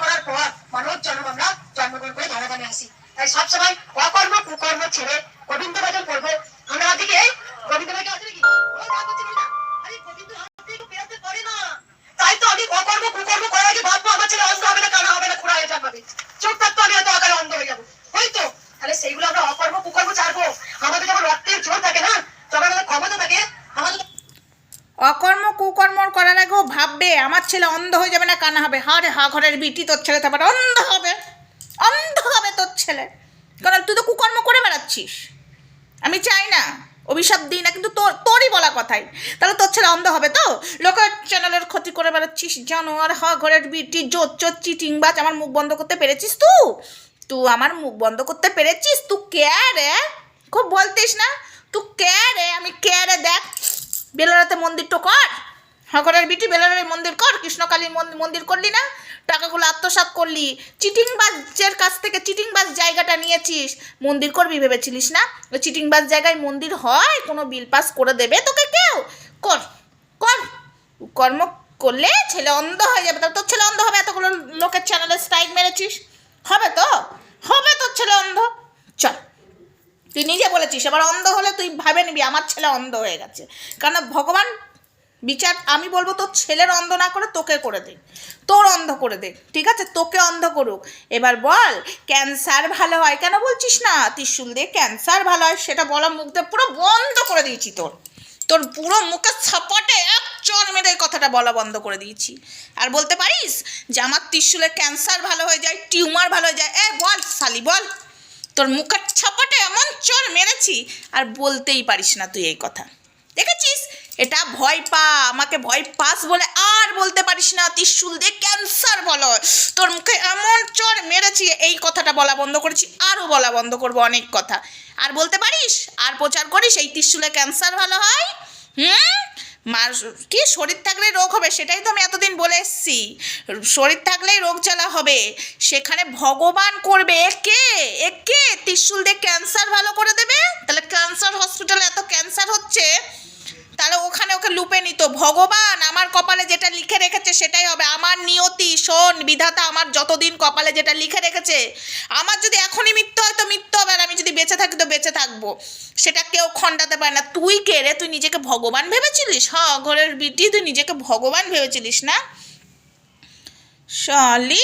করার পর মানব জন্ম জন্মগ্রহণ করে ধরাধামে আসি। তাই সবসময় অকর্ম, কুকর্ম ছেড়ে গোবিন্দ ভজন করব। আমরা আজকে গোবিন্দ ভাইকে আছে নাকি তাই তো আমি অকর্ম, কুকর্ম করার আগে ভাববো আমার ছেলে অন্ধ হবে না কানা হবে না খোড়া হয়ে জন্মাবে চোখ থাকতো আমি হয়তো অকালে অন্ধ হয়ে যাব ওই তো তাহলে সেইগুলো আমরা অকর্ম কুকর্ম ছাড়বো আমাদের যখন রক্তের জোর থাকে না তখন আমাদের ক্ষমতা থাকে আমাদের অকর্ম কুকর্ম করার আগেও ভাববে, আমার ছেলে অন্ধ হয়ে যাবে না কানা হবে। হা রে, হা, ঘরের বিটি, তোর ছেলে তারপরে অন্ধ হবে। অন্ধ হবে তোর ছেলে? কারণ তুই তো কুকর্ম করে বেড়াচ্ছিস। আমি চাই না, অভিশাপ দিই না, কিন্তু তোর, তোরই বলা কথাই। তাহলে তোর ছেলে অন্ধ হবে তো? লোকের চ্যানেলের ক্ষতি করে বেড়াচ্ছিস জানোয়ার হা, ঘরের বিটি, জোর চোর, চিটিংবাজ, আমার মুখ বন্ধ করতে পেরেছিস তুই তুই আমার মুখ বন্ধ করতে পেরেছিস? তুই কে রে? খুব বলতিস না তুই কে রে? আমি কে রে দেখ। বেলারাতে মন্দিরটা কর। হকরের বিটি বেলারের মন্দির কর, কৃষ্ণকালীর মন্দির করলি না? টাকাগুলো আত্মসাৎ করলি। চিটিংবাজের কাছ থেকে চিটিংবাজ জায়গাটা নিয়েছিস। মন্দির করবি ভেবেছিলিস না? ওই চিটিংবাজ জায়গায় মন্দির হয়, কোনো বিল পাস করে দেবে তোকে কেউ? কর কর। কর্ম করলে ছেলে অন্ধ হয়ে যাবে। তোর ছেলে অন্ধ হবে? এতগুলো লোকের চ্যানেলে স্ট্রাইক মেরেছিস? হবে তো হবে তোর ছেলে অন্ধ চল বলেছিস এবার অন্ধ হলে তুই ভাবে নিবি, আমার ছেলে অন্ধ হয়ে গেছে। কারণ ভগবান বিচার, আমি বলব তোর ছেলের অন্ধ না করে তোকে করে দে। তোর অন্ধ করে দে, ঠিক আছে? তোকে অন্ধ করুক। এবার বল, ক্যান্সার ভালো হয় কেন বলছিস না? ত্রিশুল দিয়ে ক্যান্সার ভালো হয়, সেটা বলা মুখ দিয়ে পুরো বন্ধ করে দিয়েছি তোর। তোর পুরো মুখের ছাপাটে এক চর মেরে এই কথাটা বলা বন্ধ করে দিয়েছি। আর বলতে পারিস যে আমার ত্রিশুলের ক্যান্সার ভালো হয়ে যায়, টিউমার ভালো হয়ে যায়? এ বল সালি বল। তোর মুখের এমন চোর মেরেছি আর বলতেই পারিস না তুই এই কথা। দেখেছিস? এটা ভয় পা, আমাকে ভয় পাস বলে আর বলতে পারিস না। ত্রিশুল দিয়ে ক্যান্সার বলো। তোর মুখে এমন চোর মেরেছি, এই কথাটা বলা বন্ধ করেছি, আরও বলা বন্ধ করব অনেক কথা। আর বলতে পারিস? আর প্রচার করিস? এই ত্রিশুলে ক্যান্সার ভালো হয়? হুম? কি শরীর থাকলে রোগ হবে সেটাই তো আমি এতদিন বলে এসছি। শরীর থাকলেই রোগ জ্বালা হবে। সেখানে ভগবান করবে একে একে ত্রিশুল দিয়ে ক্যান্সার ভালো করে দেবে? তাহলে ক্যান্সার হসপিটালে এত ক্যান্সার হচ্ছে, তাহলে ওখানে ওকে লুপে নিত। ভগবান কপালে যেটা লিখে রেখেছে সেটাই হবে। আমার নিয়তি, শোন, বিধাতা আমার যতদিন কপালে যেটা লিখে রেখেছে, আমার যদি এখনই মৃত্যু হয় তো মৃত্যু হবে, আর আমি যদি বেঁচে থাকি তো বেঁচে থাকব। সেটা কেউ খণ্ডাতে পারে না। তুই কে রে? তুই নিজেকে ভগবান ভেবেছিলিস? হ্যাঁ ঘরের বিটি, তুই নিজেকে ভগবান ভেবেছিলিস না? শালি